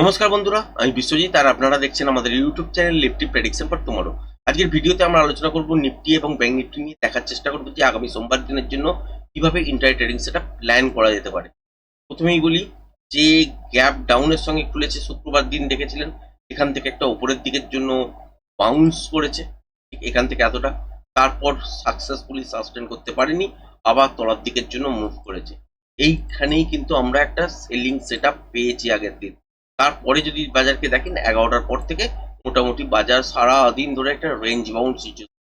নমস্কার বন্ধুরা, আমি বিশ্বজিৎ, আর আপনারা দেখছেন আমাদের YouTube channel Nifty prediction for tomorrow আজকের ভিডিওতে আমরা আলোচনা করব নিফটি এবং ব্যাংক নিফটি নিয়ে দেখার চেষ্টা করব যে আগামী সোমবার দিনের জন্য কীভাবে ইন্টার ট্রেডিং সেটা প্ল্যান করা যেতে পারে। প্রথমেই বলি যে গ্যাপ ডাউনের সঙ্গে খুলেছে, শুক্রবার দিন দেখেছিলেন, এখান থেকে একটা উপরের দিকের জন্য বাউন্স করেছে এখান থেকে এতটা। তারপর সাকসেসফুলি সাস্টেন করতে পারেনি, আবার তলার দিকের জন্য মুভ করেছে। এইখানেই কিন্তু আমরা একটা সেলিং সেট পেয়েছি আগের দিন। তারপরে যদি বাজারকে দেখেন, এগারোটার পর থেকে মোটামুটি বাজার সারা দিন ধরে একটা রেঞ্জ বাউন্ড সিচুয়েশন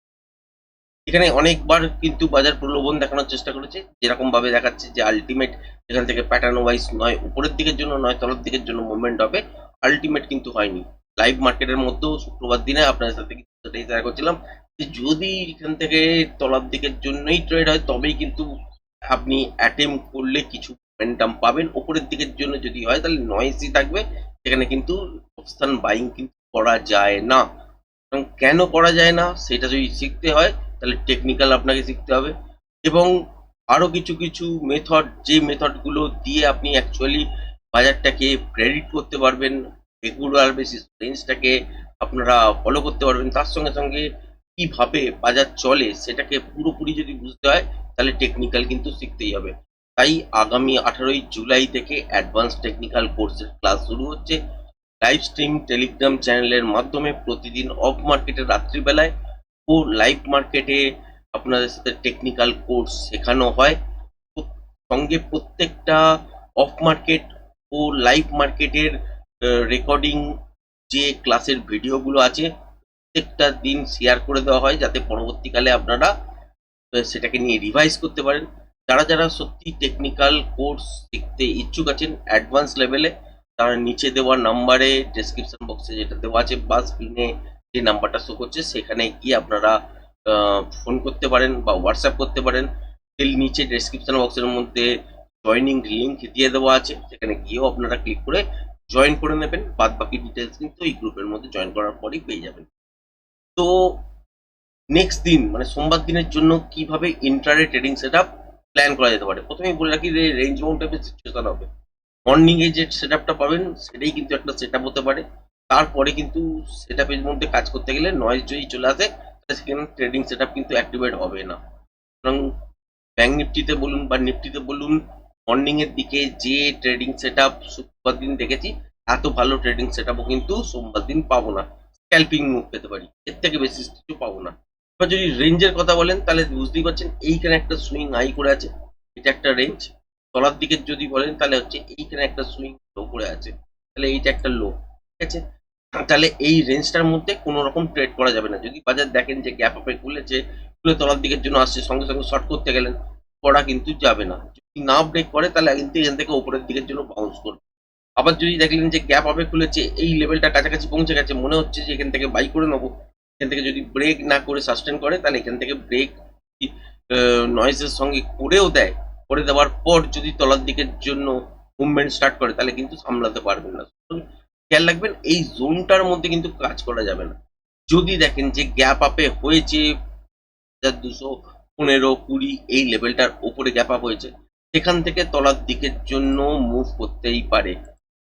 এখানে অনেকবার কিন্তু বাজার প্রলোভন দেখানোর চেষ্টা করেছে। যেরকম ভাবে দেখাচ্ছে যে আলটিমেট এখান থেকে প্যাটার্ন ওয়াইজ নয়, উপরের দিকের জন্য নয়, তলার দিকের জন্য মুভমেন্ট হবে আলটিমেট কিন্তু হয়নি। লাইভ মার্কেটের মধ্যেও শুক্রবার দিনে আপনাদের সাথে সেটাই শেয়ার করছিলাম। যে, যদি এখান থেকে তলার দিকের জন্যই ট্রেড হয়, তবেই কিন্তু আপনি অ্যাটেম্প করলে কিছু মোমেন্টাম পাবেন। উপরের দিকের জন্য যদি হয়, তাহলে নয়েসই থাকবে। সেখানে কিন্তু অবস্থান বাইং কিন্তু করা যায় না। এবং কেন করা যায় না, সেটা যদি শিখতে হয়, তাহলে টেকনিক্যাল আপনাকে শিখতে হবে। এবং আরও কিছু কিছু মেথড যে মেথডগুলো দিয়ে আপনি অ্যাকচুয়ালি বাজারটাকে প্রেডিট করতে পারবেন রেগুলার বেসিস রেঞ্জটাকে আপনারা ফলো করতে পারবেন, তার সঙ্গে সঙ্গে কীভাবে বাজার চলে, সেটাকে পুরোপুরি যদি বুঝতে হয়, তাহলে টেকনিক্যাল কিন্তু শিখতেই হবে। তাই আগামী আঠারোই জুলাই থেকে অ্যাডভান্স টেকনিক্যাল কোর্সের ক্লাস শুরু হচ্ছে। লাইভ স্ট্রিম টেলিগ্রাম চ্যানেলের মাধ্যমে প্রতিদিন অফ মার্কেটে রাত্রিবেলায় ও লাইভ মার্কেটে আপনাদের সাথে টেকনিক্যাল কোর্স শেখানো হয়। সঙ্গে প্রত্যেকটা অফ মার্কেট ও লাইভ মার্কেটের রেকর্ডিং যে ক্লাসের ভিডিওগুলো আছে, প্রত্যেকটা দিন শেয়ার করে দেওয়া হয় যাতে পরবর্তীকালে আপনারা সেটাকে নিয়ে রিভাইজ করতে পারেন। যারা যারা সত্যি টেকনিক্যাল কোর্স শিখতে ইচ্ছুক আছেন অ্যাডভান্স লেভেলে তারা নিচে দেওয়া নাম্বারে ডেসক্রিপশন বক্সে যেটা দেওয়া আছে, বা স্ক্রিনে যে নাম্বারটা শো করছে, সেখানে গিয়ে আপনারা ফোন করতে পারেন বা হোয়াটসঅ্যাপ করতে পারেন। নিচে ডেসক্রিপশন বক্সের মধ্যে জয়নিং লিঙ্ক দিয়ে দেওয়া আছে, সেখানে গিয়েও আপনারা ক্লিক করে জয়েন করে নেবেন। বাদ বাকি ডিটেলস কিন্তু এই গ্রুপের মধ্যে জয়েন করার পরেই পেয়ে যাবেন। তো নেক্সট দিন মানে সোমবার দিনের জন্য কীভাবে ইন্টারে ট্রেডিং সেট প্ল্যান করা যেতে পারে। প্রথমেই বলে রাখি যে রেঞ্জ বাউন্ড টাইপের সিচুয়েশন হবে। মর্নিং এ যে সেট আপটা পাবেন, সেটাই কিন্তু একটা সেট আপ হতে পারে। তারপরে কিন্তু সেট আপের মধ্যে কাজ করতে গেলে নয়েজ যদি চলে আসে সেখানে ট্রেডিং সেট আপ কিন্তু অ্যাক্টিভেট হবে না। সুতরাং ব্যাঙ্ক নিফটিতে বলুন বা নিফটিতে বলুন মর্নিং এর দিকে যে ট্রেডিং সেট আপ শুক্রবার দিন দেখেছি, এত ভালো ট্রেডিং সেট আপও কিন্তু সোমবার দিন পাবো না। স্ক্যাল্পিং মুভ পেতে পারি, এর থেকে বেশি কিছু পাবো না। এবার যদি রেঞ্জের কথা বলেন, তাহলে বুঝতেই পারছেন এইখানে একটা সুইং হাই করে আছে। এটা একটা রেঞ্জ। তলার দিকের যদি বলেন, তাহলে হচ্ছে এইখানে একটা সুইং লো করে আছে। তাহলে এইটা একটা লো ঠিক আছে? তাহলে এই রেঞ্জটার মধ্যে কোনো রকম ট্রেড করা যাবে না। যদি বাজার দেখেন যে গ্যাপ আপে খুলেছে, খুলে তলার দিকের জন্য আসছে, সঙ্গে সঙ্গে শর্ট করতে গেলেন, করা কিন্তু যাবে না। যদি না ব্রেক করে, তাহলে কিন্তু এখান থেকে উপরের দিকের জন্য বাউন্স করবে। আবার যদি দেখলেন যে গ্যাপ আপে খুলেছে, এই লেভেলটা কাছাকাছি পৌঁছে গেছে, মনে হচ্ছে যে এখান থেকে বাই করে নেব। এখান থেকে যদি ব্রেক না করে সাস্টেন করে, তাহলে এখান থেকে ব্রেক নয়েজের সঙ্গে করেও দেয়। করে দেওয়ার পর যদি তলার দিকের জন্য মুভমেন্ট স্টার্ট করে, তাহলে কিন্তু সামলাতে পারবেন না। খেয়াল রাখবেন, এই জোনটার মধ্যে কিন্তু কাজ করা যাবে না। যদি দেখেন যে গ্যাপ আপে হয়েছে, হাজার দুশো পনেরো কুড়ি, এই লেভেলটার ওপরে গ্যাপ আপ হয়েছে, সেখান থেকে তলার দিকের জন্য মুভ করতেই পারে।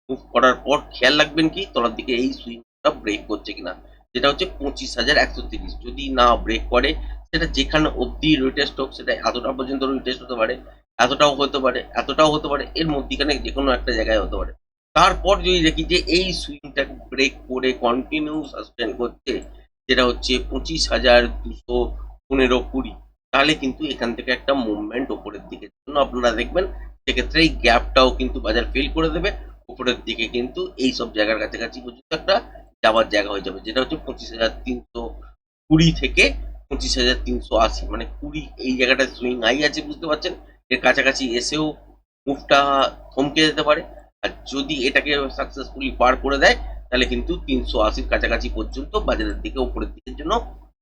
মুভ করার পর খেয়াল রাখবেন কি, তলার দিকে এই সুইংটা ব্রেক করছে কিনা। যেটা হচ্ছে পঁচিশ হাজার একশো তিরিশ। যদি না ব্রেক করে, সেটা যেখানে অবধি রিটেস্ট হোক সেটা এতটা পর্যন্ত রিটেস্ট হতে পারে, এতটাও হতে পারে, এতটাও হতে পারে, এর মধ্যিখানে যে কোনো একটা জায়গায় হতে পারে। তারপর যদি দেখি যে এই সুইংটা ব্রেক করে কন্টিনিউ সাস্টেন করছে যেটা হচ্ছে পঁচিশ হাজার দুশো পনেরো কুড়ি। তাহলে কিন্তু এখান থেকে একটা মুভমেন্ট ওপরের দিকে জন্য আপনারা দেখবেন, সেক্ষেত্রে এই গ্যাপটাও কিন্তু বাজার ফেল করে দেবে। উপরের দিকে কিন্তু এই সব জায়গার কাছাকাছি পর্যন্ত একটা যাওয়ার জায়গা হয়ে যাবে, যেটা হচ্ছে পঁচিশ হাজার তিনশো কুড়ি থেকে পঁচিশ হাজার তিনশো আশি মানে কুড়ি, এই জায়গাটা সুইং হাই আছে, বুঝতে পারছেন? এর কাছাকাছি এসেও মুভটা থমকে যেতে পারে। আর যদি এটাকে সাকসেসফুলি পার করে দেয়, তাহলে কিন্তু তিনশো আশির কাছাকাছি পর্যন্ত বাজারের দিকে উপরের দিকের জন্য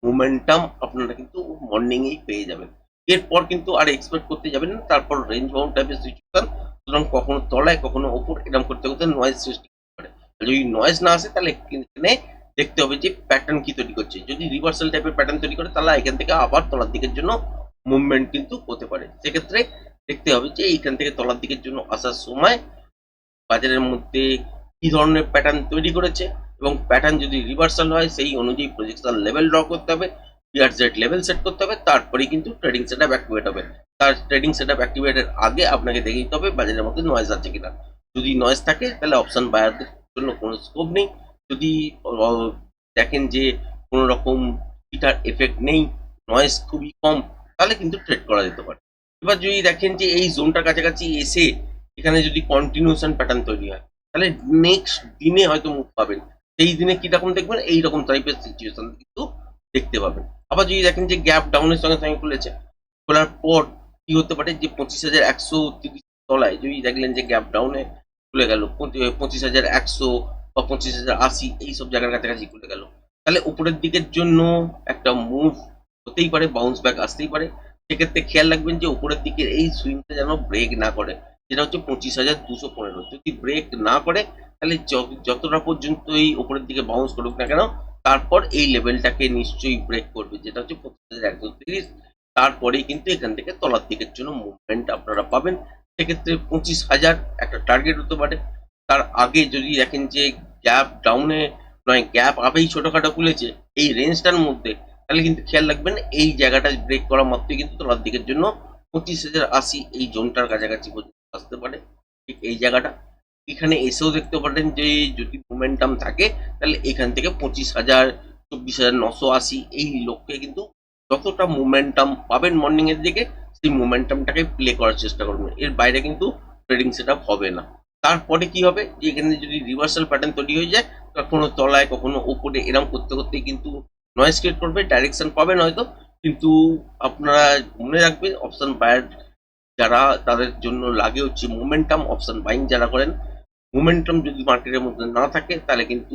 মোমেন্টাম আপনারা কিন্তু মর্নিং এই পেয়ে যাবেন। এরপর কিন্তু আর এক্সপেক্ট করতে যাবেন না, তারপর রেঞ্জ বাউন্ড টাইপের সিচুয়েশন সুতরাং কখনো তলায়, কখনো ওপর এরকম করতে করতে নয়েজ সৃষ্টি যদি নয়েজ না আসে, তাহলে এখানে দেখতে হবে যে প্যাটার্ন কি তৈরি করছে। যদি রিভার্সাল টাইপের প্যাটার্ন তৈরি করে, তাহলে এখান থেকে আবার তলার দিকের জন্য মুভমেন্ট কিন্তু হতে পারে। সেক্ষেত্রে দেখতে হবে যে এইখান থেকে তলার দিকের জন্য আসার সময় বাজারের মধ্যে কি ধরনের প্যাটার্ন তৈরি করেছে এবং প্যাটার্ন যদি রিভার্সাল হয়, সেই অনুযায়ী প্রজেকশন লেভেল ড্র করতে হবে পিআর জেড লেভেল সেট করতে হবে, তারপরেই কিন্তু ট্রেডিং সেটআপ অ্যাক্টিভেট হবে। তার ট্রেডিং সেটআপ অ্যাক্টিভেটের আগে আপনাকে দেখে নিতে হবে বাজারের মধ্যে নয়েজ আছে কিনা। যদি নয়েজ থাকে, তাহলে অপশন বায়ারদের জন্য কোনো স্কোপ নেই। যদি দেখেন যে কোনো রকম হিটার এফেক্ট নেই নয়েজ খুবই কম, তাহলে কিন্তু ট্রেড করা যেতে পারে। এবার যদি দেখেন যে এই জোনটার কাছাকাছি এসে এখানে যদি কন্টিনিউশন প্যাটার্ন তৈরি হয়, তাহলে নেক্সট দিনে হয়তো মুখ পাবেন। সেই দিনে কীরকম দেখবেন? এইরকম টাইপের সিচুয়েশন কিন্তু দেখতে পাবেন। আবার যদি দেখেন যে গ্যাপ ডাউনের সঙ্গে সঙ্গে খুলেছে, খোলার পর কি হতে পারে? যে পঁচিশ হাজার একশো তিরিশ তলায় যদি দেখলেন যে গ্যাপ ডাউনে খুলে গেল। পঁচিশ হাজার একশো বা পঁচিশ হাজার আশি এইসব জায়গার কাছাকাছি খুলে গেল। তাহলে উপরের দিকের জন্য একটা মুভ হতেই পারে বাউন্স ব্যাক আসতেই পারে। সেক্ষেত্রে খেয়াল রাখবেন যে উপরের দিকের এই সুইংটা যেন ব্রেক না করে, যেটা হচ্ছে পঁচিশ হাজার দুশো পনেরো। যদি ব্রেক না করে, তাহলে যতটা পর্যন্ত এই উপরের দিকে বাউন্স করুক না কেন, তারপর এই লেভেলটাকে নিশ্চয়ই ব্রেক করবে, যেটা হচ্ছে পঁচিশ হাজার একশো তিরিশ। তারপরেই কিন্তু এখান থেকে তলার দিকের জন্য মুভমেন্ট আপনারা পাবেন। সেক্ষেত্রে পঁচিশ হাজার একটা টার্গেট হতে পারে। তার আগে যদি দেখেন যে গ্যাপ ডাউনে নয় গ্যাপ আপেই ছোটোখাটো খুলেছে, এই রেঞ্জটার মধ্যে, তাহলে কিন্তু খেয়াল রাখবেন এই জায়গাটা ব্রেক করা মাত্রই কিন্তু তলার দিকের জন্য পঁচিশ হাজার আশি এই জোনটার কাছাকাছি পর্যন্ত আসতে পারে। ঠিক এই জায়গাটা। এখানে এসেও দেখতে পারেন যে যদি মোমেন্টাম থাকে, তাহলে এখান থেকে পঁচিশ হাজার, চব্বিশ হাজার, নশো আশি এই লক্ষ্যে কিন্তু যতটা মোমেন্টাম পাবেন মর্নিংয়ের দিকে সেই মোমেন্টামটাকে প্লে করার চেষ্টা করবেন এর বাইরে কিন্তু ট্রেডিং সেট হবে না। তারপরে কি হবে? যে এখানে যদি রিভার্সাল প্যাটার্ন তৈরি হয়ে যায়, কখনো তলায়, কখনো ওপরে এরম করতে করতে কিন্তু নয়েজ ক্রিয়েট করবে ডাইরেকশন পাবেন হয়তো কিন্তু আপনারা মনে রাখবেন অপশন বায়ার যারা, তাদের জন্য লাগে হচ্ছে মোমেন্টাম অপশন বাইং যারা করেন মোমেন্টাম যদি মার্কেটের মধ্যে না থাকে, তাহলে কিন্তু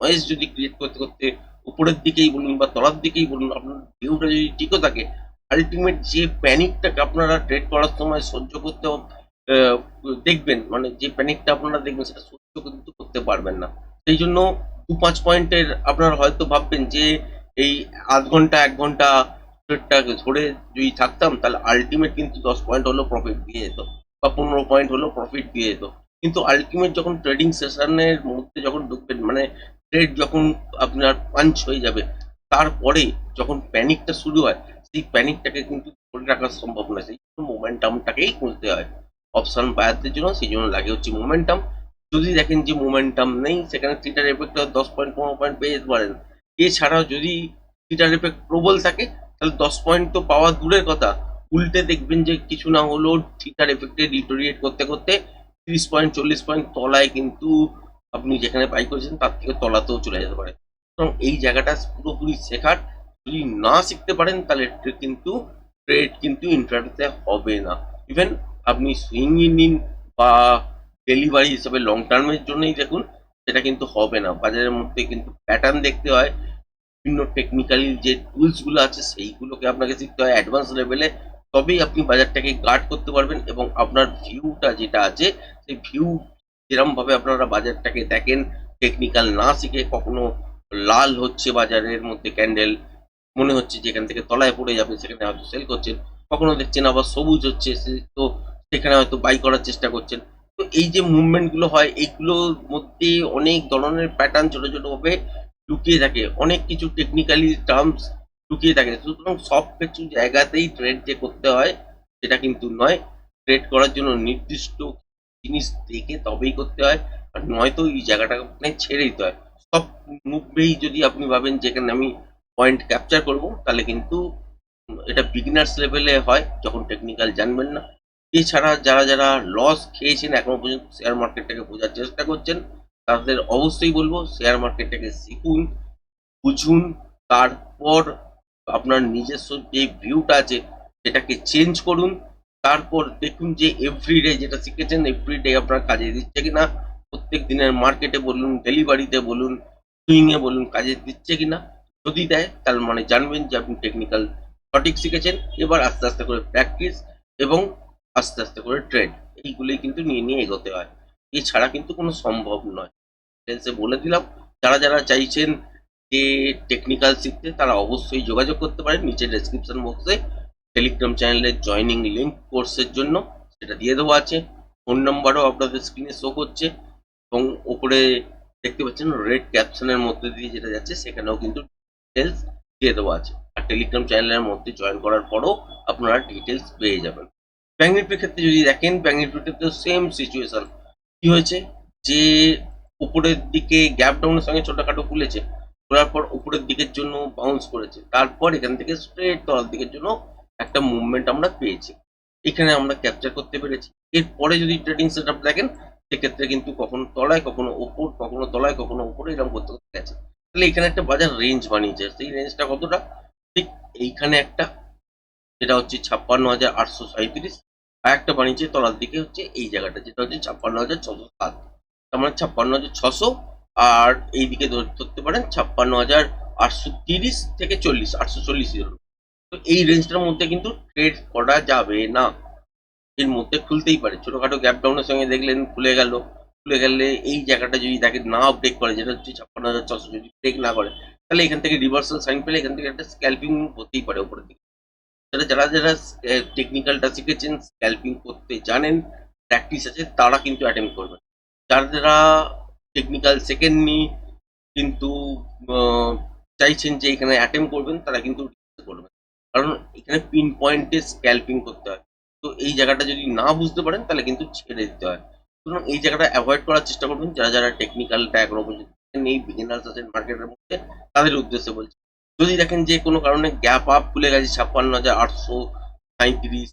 নয়েজ যদি ক্রিয়েট করতে করতে উপরের দিকেই বলুন বা তলার দিকেই বলুন, আপনার ভিউটা যদি ঠিকও থাকে আলটিমেট যে প্যানিকটাকে আপনারা ট্রেড করার সময় সহ্য করতে দেখবেন মানে যে প্যানিকটা আপনারা দেখবেন সেটা সহ্য কিন্তু করতে পারবেন না। সেই জন্য দু পাঁচ পয়েন্টের আপনারা হয়তো ভাববেন যে এই আধ ঘণ্টা, এক ঘণ্টা ট্রেডটাকে ধরে যদি থাকতাম, তাহলে আলটিমেট কিন্তু দশ পয়েন্ট হলো প্রফিট দিয়ে যেত বা পনেরো পয়েন্ট হলো প্রফিট দিয়ে যেত। কিন্তু আলটিমেট যখন ট্রেডিং সেশনের মধ্যে যখন ঢুকবেন মানে ট্রেড যখন আপনার পাঞ্চ হয়ে যাবে, তারপরে যখন প্যানিকটা শুরু হয় সেই প্যানিকটাকে কিন্তু ধরে রাখা সম্ভব নয়। সেই জন্য মোমেন্টামটাকেই খুঁজতে হয়। অপশন বায়ারদের জন্য সেই জন্য লাগে হচ্ছে মোমেন্টাম যদি দেখেন যে মোমেন্টাম নেই, সেখানে থিটার এফেক্ট দশ পয়েন্ট পনেরো পয়েন্ট পেয়ে যেতে পারেন। এছাড়াও যদি থিটার এফেক্ট প্রবল থাকে, তাহলে দশ পয়েন্ট তো পাওয়া দূরের কথা। উল্টে দেখবেন যে কিছু না হলেও থিটার এফেক্টে ডিটোরিয়েট করতে করতে তিরিশ পয়েন্ট চল্লিশ পয়েন্ট তলায় কিন্তু আপনি যেখানে বাই করেছেন, তার থেকে তলাতেও চলে যেতে পারে। এই জায়গাটা পুরোপুরি শেখার যদি না শিখতে পারেন, তাহলে কিন্তু ট্রেড কিন্তু ইন্টারনেটে হবে না। ইভেন আপনি সুইং নিন বা ডেলিভারি হিসাবে লং টার্মের জন্যই দেখুন, সেটা কিন্তু হবে না। বাজারের মধ্যে কিন্তু প্যাটার্ন দেখতে হয়, বিভিন্ন টেকনিক্যালি যে টুলসগুলো আছে, সেইগুলোকে আপনাকে শিখতে হয় অ্যাডভান্স লেভেলে তবেই আপনি বাজারটাকে গার্ড করতে পারবেন এবং আপনার ভিউটা যেটা আছে, সেই ভিউ যেরমভাবে আপনারা বাজারটাকে দেখেন টেকনিক্যাল না শিখে কখনো লাল হচ্ছে বাজারের মধ্যে ক্যান্ডেল মনে হচ্ছে যে এখান থেকে তলায় পড়ে যাবে, সেখানে হয়তো সেল করছেন। কখনো দেখছেন আবার সবুজ হচ্ছে তো সেখানে হয়তো বাই করার চেষ্টা করছেন। তো এই যে মুভমেন্টগুলো হয়, এইগুলোর মধ্যে অনেক ধরনের প্যাটার্ন ছোট ছোট ভাবে লুকিয়ে থাকে। অনেক কিছু টেকনিক্যালি টার্মস লুকিয়ে থাকে। সুতরাং সব কিছু জায়গাতেই ট্রেড যে করতে হয়, সেটা কিন্তু নয়। ট্রেড করার জন্য নির্দিষ্ট জিনিস দেখে তবেই করতে হয়, আর নয়তো এই জায়গাটা আপনি ছেড়ে দিতে হয়। সব মুভেই যদি আপনি ভাবেন, যেখানে আমি পয়েন্ট ক্যাপচার করব, তাহলে কিন্তু এটা বিগিনার্স লেভেলে হয়, যখন টেকনিক্যাল জানবেন না। এছাড়া যারা যারা লস খেয়েছেন, এখনও পর্যন্ত শেয়ার মার্কেটটাকে বোঝার চেষ্টা করছেন, তাদের অবশ্যই বলব শেয়ার মার্কেটটাকে শিখুন, বুঝুন, তারপর আপনার নিজস্ব যে ভিউটা আছে, সেটাকে চেঞ্জ করুন, তারপর দেখুন যে এভরিডে যেটা শিখেছেন এভরিডে আপনার কাজে দিচ্ছে কিনা, প্রত্যেক দিনের মার্কেটে বলুন ডেলিভারিতে বলুন সুইংয়ে বলুন, কাজে দিচ্ছে কিনা। যদি দেয় তার মানে জানবেন যে আপনি টেকনিক্যাল সঠিক শিখেছেন। এবার আস্তে আস্তে করে প্র্যাকটিস এবং আস্তে আস্তে করে ট্রেড এইগুলোই কিন্তু নিয়ে নিয়ে এগোতে হয়। এছাড়া কিন্তু কোনো সম্ভব নয়। ডিটেলসে বলে দিলাম, যারা যারা চাইছেন যে টেকনিক্যাল শিখতে, তারা অবশ্যই যোগাযোগ করতে পারেন। নিচে ডেসক্রিপশন বক্সে টেলিগ্রাম চ্যানেলের জয়নিং লিঙ্ক কোর্সের জন্য, সেটা দিয়ে দেওয়া আছে। ফোন নাম্বারও আপনাদের স্ক্রিনে শো করছে এবং ওপরে দেখতে পাচ্ছেন রেড ক্যাপশনের মধ্যে দিয়ে যেটা যাচ্ছে, সেখানেও কিন্তু ডিটেলস দিয়ে দেওয়া আছে। আর টেলিগ্রাম চ্যানেলের মধ্যে জয়েন করার পরও আপনারা ডিটেলস পেয়ে যাবেন। ব্যাঙ্ক নিফটির ক্ষেত্রে যদি দেখেন ব্যাঙ্ক ক্ষেত্রে সেম সিচুয়েশন কি হয়েছে? যে উপরের দিকে গ্যাপ ডাউনের সঙ্গে ছোটখাটো খুলেছে, খোলার পর উপরের দিকের জন্য বাউন্স করেছে। তারপর এখান থেকে স্ট্রেট তলার দিকের জন্য একটা মুভমেন্ট আমরা পেয়েছি। এখানে আমরা ক্যাপচার করতে পেরেছি। এরপরে যদি ট্রেডিং সেট আপ দেখেন, সেক্ষেত্রে কিন্তু কখনো তলায়, কখনো ওপর কখনো তলায়, কখনো উপরে এরকম করতে করতে গেছে। তাহলে এখানে একটা বাজার রেঞ্জ বানিয়েছে। সেই রেঞ্জটা কতটা? ঠিক এইখানে একটা, যেটা হচ্ছে ছাপ্পান্ন হাজার আটশো সাঁত্রিশ আর একটা বানিয়েছে তলার দিকে হচ্ছে এই জায়গাটা, যেটা হচ্ছে ছাপ্পান্ন হাজার ছশো সাত। তার মানে ছাপ্পান্ন হাজার ছশো আর এই দিকে ধরতে পারেন ছাপ্পান্ন হাজার আটশো তিরিশ থেকে চল্লিশ, আটশো চল্লিশ তো এই রেঞ্জটার মধ্যে কিন্তু ট্রেড করা যাবে না। এর মধ্যে খুলতেই পারে। ছোটখাটো গ্যাপ ডাউনের সঙ্গে দেখলেন খুলে গেল। খুলে গেলে এই জায়গাটা যদি তাকে না ব্রেক করে, যেটা হচ্ছে ছাপ্পান্ন হাজার ছশো যদি ব্রেক না করে, তাহলে এখান থেকে রিভার্সাল সাইন পেলে এখান থেকে একটা স্ক্যাল্পিং হতেই পারে উপরের দিকে। সেটা যারা যারা টেকনিক্যালটা শিখেছেন স্ক্যাল্পিং করতে জানেন প্র্যাকটিস আছে, তারা কিন্তু অ্যাটেম্প করবেন। যারা যারা টেকনিক্যাল শেখেননি, কিন্তু চাইছেন যে এখানে অ্যাটেম্প করবেন, তারা কিন্তু করবেন। কারণ এখানে পিন পয়েন্টে স্ক্যাল্পিং করতে হয়। তো এই জায়গাটা যদি না বুঝতে পারেন, তাহলে কিন্তু ছেড়ে দিতে হয়। সুতরাং এই জায়গাটা অ্যাভয়েড করার চেষ্টা করবেন। যারা যারা টেকনিক্যালটা এখনও নেই বিগিনার্স আছেন মার্কেটের মধ্যে, তাদের উদ্দেশ্যে বলছি। যদি দেখেন যে কোনো কারণে গ্যাপ আপ খুলে গেছে, ছাপ্পান্ন হাজার আটশো সাঁত্রিশ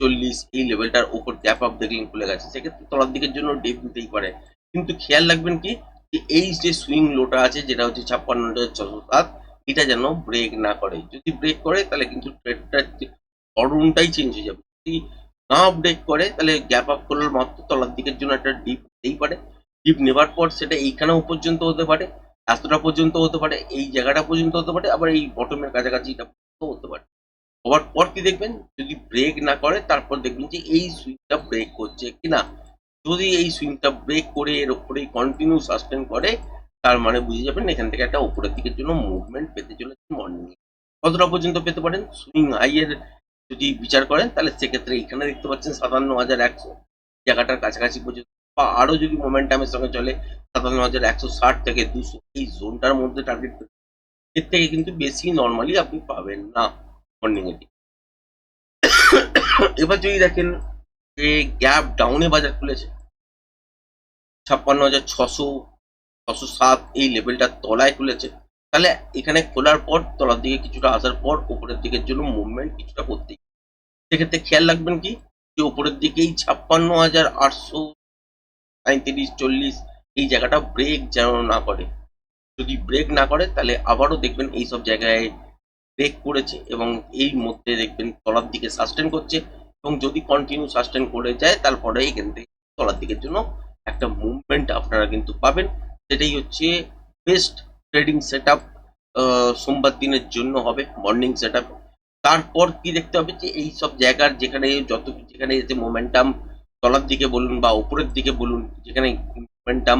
চল্লিশ, এই লেভেলটার ওপর গ্যাপ আপ দেখলেন খুলে গেছে। সেক্ষেত্রে তলার দিকের জন্য ডেপ নিতেই পারে। কিন্তু খেয়াল রাখবেন কি, যে এই যে সুইং লোটা আছে, যেটা হচ্ছে ছাপ্পান্ন হাজার ছশো সাত, এটা যেন ব্রেক না করে। যদি ব্রেক করে, তাহলে কিন্তু ট্রেডটা ধরনটাই চেঞ্জ হয়ে যাবে। না ব্রেক করে, তাহলে গ্যাপ আপ করলে মাত্র তলার দিকের জন্য একটা ডিপ হতেই পারে। ডিপ নেবার পর সেটা এইখানেও পর্যন্ত হতে পারে এতটা পর্যন্ত হতে পারে, এই জায়গাটা পর্যন্ত হতে পারে, আবার এই বটমের কাছাকাছি এটা হতে পারে। হওয়ার পর কি দেখবেন, যদি ব্রেক না করে, তারপর দেখবেন যে এই সুইংটা ব্রেক করছে কিনা। যদি এই সুইংটা ব্রেক করে এর উপরেই কন্টিনিউ সাস্টেন করে, তার মানে বুঝে যাবেন এখান থেকে একটা উপরের দিকের জন্য মুভমেন্ট পেতে চলেছে মর্নিং কতটা পর্যন্ত পেতে পারেন? সুইং হাই এর যদি বিচার করেন, তাহলে সেক্ষেত্রে এখানে দেখতে পাচ্ছেন সাতান্ন হাজার একশো জায়গাটার কাছাকাছি পর্যন্ত। বা আরও যদি মোমেন্টামের সঙ্গে চলে, সাতান্ন হাজার একশো ষাট থেকে দুশো, এই জোনটার মধ্যে টার্গেট এর থেকে কিন্তু বেশি নর্মালি আপনি পাবেন না মর্নিং এ এবার যদি দেখেন যে গ্যাপ ডাউনে বাজার খুলেছে, ছাপ্পান্ন হাজার ছশো ছশো সাত এই লেভেলটার তলায় খুলেছে তাহলে এখানে খোলার পর, তলার দিকে কিছুটা আসার পর, উপরের দিকের জন্য মুভমেন্ট কিছুটা করতেই সেক্ষেত্রে খেয়াল রাখবেন কি? যে উপরের দিকেই ছাপ্পান্ন হাজার আটশো সাঁত্রিশ চল্লিশ এই জায়গাটা ব্রেক যেন না করে। যদি ব্রেক না করে, তাহলে আবারও দেখবেন এই সব জায়গায় ব্রেক করেছে এবং এই মধ্যে দেখবেন তলার দিকে সাস্টেন করছে এবং যদি কন্টিনিউ সাস্টেন করে যায়, তারপরে এখান থেকে তলার দিকের জন্য একটা মুভমেন্ট আপনারা কিন্তু পাবেন। সেটাই হচ্ছে বেস্ট ট্রেডিং সেট আপ সোমবার দিনের জন্য হবে মর্নিং সেট আপ তারপর কি দেখতে হবে যে, এই সব জায়গার যেখানে যত যেখানে যে মোমেন্টাম তলার দিকে বলুন বা উপরের দিকে বলুন, যেখানে মোমেন্টাম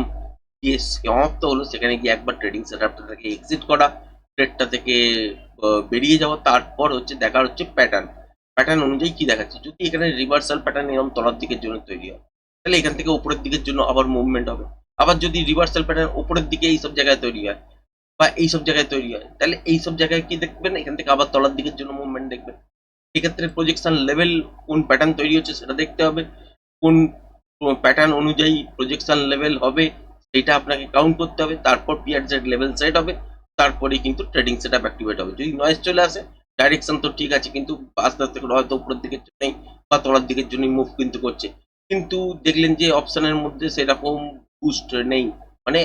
গিয়ে সমাপ্ত হলো, সেখানে গিয়ে একবার ট্রেডিং সেট আপটা থেকে এক্সিট করা ট্রেডটা থেকে বেরিয়ে যাওয়া। তারপর হচ্ছে দেখার হচ্ছে প্যাটার্ন প্যাটার্ন অনুযায়ী কি দেখাচ্ছে? যদি এখানে রিভার্সাল প্যাটার্ন এরকম তলার দিকের জন্য তৈরি হয়, তাহলে এখান থেকে উপরের দিকের জন্য আবার মুভমেন্ট হবে। আবার যদি রিভার্সাল প্যাটার্ন উপরের দিকে এই সব জায়গায় তৈরি হয় বা এই সব জায়গায় তৈরি হয়। তাহলে এই সব জায়গায় কি দেখবেন? এখান থেকে আবার তলার দিকের জন্য মুভমেন্ট দেখবেন। সেক্ষেত্রে প্রজেকশন লেভেল কোন প্যাটার্ন তৈরি হচ্ছে সেটা দেখতে হবে। কোন প্যাটার্ন অনুযায়ী প্রজেকশন লেভেল হবে সেটা আপনাকে কাউন্ট করতে হবে। তারপর পিয়ার জেড লেভেল সেট হবে। তারপরেই কিন্তু ট্রেডিং সেট আপ অ্যাক্টিভেট হবে। যদি নয়েজ চলে আসে ডাইরেকশন তো ঠিক আছে কিন্তু আস্তে আস্তে করে হয়তো উপরের দিকের জন্যই বা তলার দিকের জন্যই মুভ কিন্তু করছে। কিন্তু দেখলেন যে অপশানের মধ্যে সেরকম বুস্ট নেই। মানে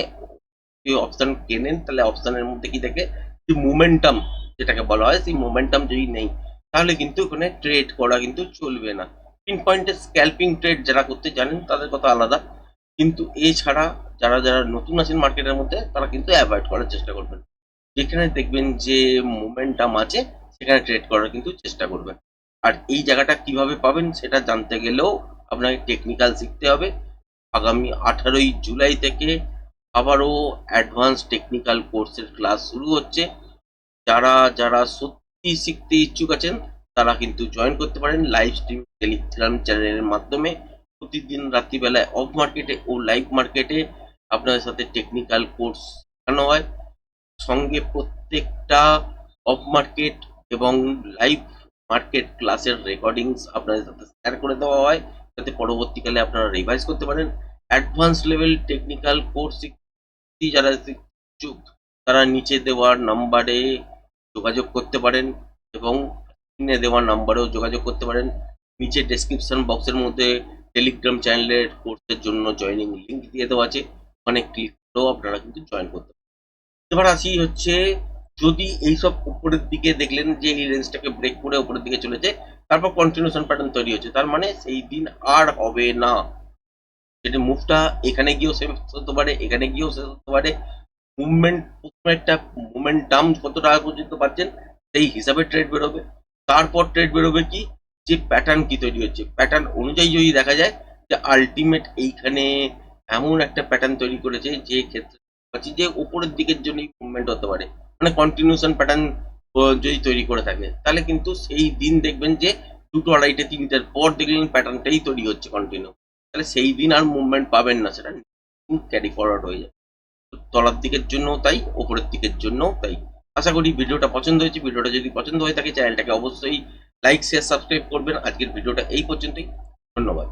যদি অপশন কেনেন, তাহলে অপশনের মধ্যে কি দেখে? যে মোমেন্টাম যেটাকে বলা হয়, সেই মোমেন্টাম যদি নেই, তাহলে কিন্তু ওখানে ট্রেড করা কিন্তু চলবে না। পিন পয়েন্টে স্ক্যালপিং ট্রেড যারা করতে জানেন, তাদের কথা আলাদা। কিন্তু এছাড়া যারা যারা নতুন আছেন মার্কেটের মধ্যে, তারা কিন্তু অ্যাভয়েড করার চেষ্টা করবেন। যেখানে দেখবেন যে মোমেন্টাম আছে, সেখানে ট্রেড করার কিন্তু চেষ্টা করবেন। আর এই জায়গাটা কীভাবে পাবেন, সেটা জানতে গেলেও আপনাকে টেকনিক্যাল শিখতে হবে। আগামী আঠারোই জুলাই থেকে আবারও অ্যাডভান্স টেকনিক্যাল কোর্সের ক্লাস শুরু হচ্ছে। যারা যারা সত্যি শিখতে ইচ্ছুক আছেন, তারা কিন্তু জয়েন করতে পারেন লাইভ স্ট্রিম টেলিগ্রাম চ্যানেলের মাধ্যমে। প্রতিদিন রাত্রিবেলায় অফ মার্কেটে ও লাইভ মার্কেটে আপনাদের সাথে টেকনিক্যাল কোর্স শেখানো হয়। সঙ্গে প্রত্যেকটা অফ মার্কেট এবং লাইভ মার্কেট ক্লাসের রেকর্ডিংস আপনাদের সাথে শেয়ার করে দেওয়া হয়। যাতে পরবর্তীকালে আপনারা রিভাইজ করতে পারেন। অ্যাডভান্স লেভেল টেকনিক্যাল কোর্স যারা ইচ্ছুক তারা নিচে দেওয়ার নাম্বারে যোগাযোগ করতে পারেন এবং স্ক্রিনে দেওয়া নাম্বারেও যোগাযোগ করতে পারেন, নিচে ডেসক্রিপশন বক্সের মধ্যে টেলিগ্রাম চ্যানেলের কোর্সের জন্য জয়েনিং লিঙ্ক দিয়ে দেওয়া আছে, ওখানে ক্লিক করেও আপনারা কিন্তু জয়েন করতে পারেন এবার আসি হচ্ছে, যদি এইসব উপরের দিকে দেখলেন যে এই রেঞ্জটাকে ব্রেক করে উপরের দিকে চলেছে, তারপর কন্টিনিউশন প্যাটার্ন তৈরি হচ্ছে, তার মানে সেই দিন আর হবে না। সেটা মুভটা এখানে গিয়েও শেষ হতে পারে, এখানে গিয়েও শেষ হতে পারে মুভমেন্ট প্রথমে একটা মোমেন্টাম কত টাকা পর্যন্ত পাচ্ছেন, সেই হিসাবে ট্রেড বেরোবে। তারপর ট্রেড বেরোবে কি? যে প্যাটার্ন কি তৈরি হচ্ছে? প্যাটার্ন অনুযায়ী যদি দেখা যায়, যে আলটিমেট এইখানে এমন একটা প্যাটার্ন তৈরি করেছে, যে ক্ষেত্রে পাচ্ছি যে উপরের দিকের জন্যই মুভমেন্ট হতে পারে। মানে কন্টিনিউশন প্যাটার্ন যদি তৈরি করে থাকে, তাহলে কিন্তু সেই দিন দেখবেন যে দুটো আড়াইটে তিনটার পর দেখলেন প্যাটার্নটাই তৈরি হচ্ছে কন্টিনিউ তাহলে সেই দিন আর মুভমেন্ট পাবেন না, সেটা ক্যারি ফরওয়ার্ড হয়ে যাবে। তলার দিকের জন্যও তাই ওপরের দিকের জন্যও তাই। আশা করি ভিডিওটা পছন্দ হয়েছে। ভিডিওটা যদি পছন্দ হয়ে থাকে চ্যানেলটাকে অবশ্যই লাইক শেয়ার সাবস্ক্রাইব করবেন। আজকের ভিডিওটা এই পর্যন্তই। ধন্যবাদ।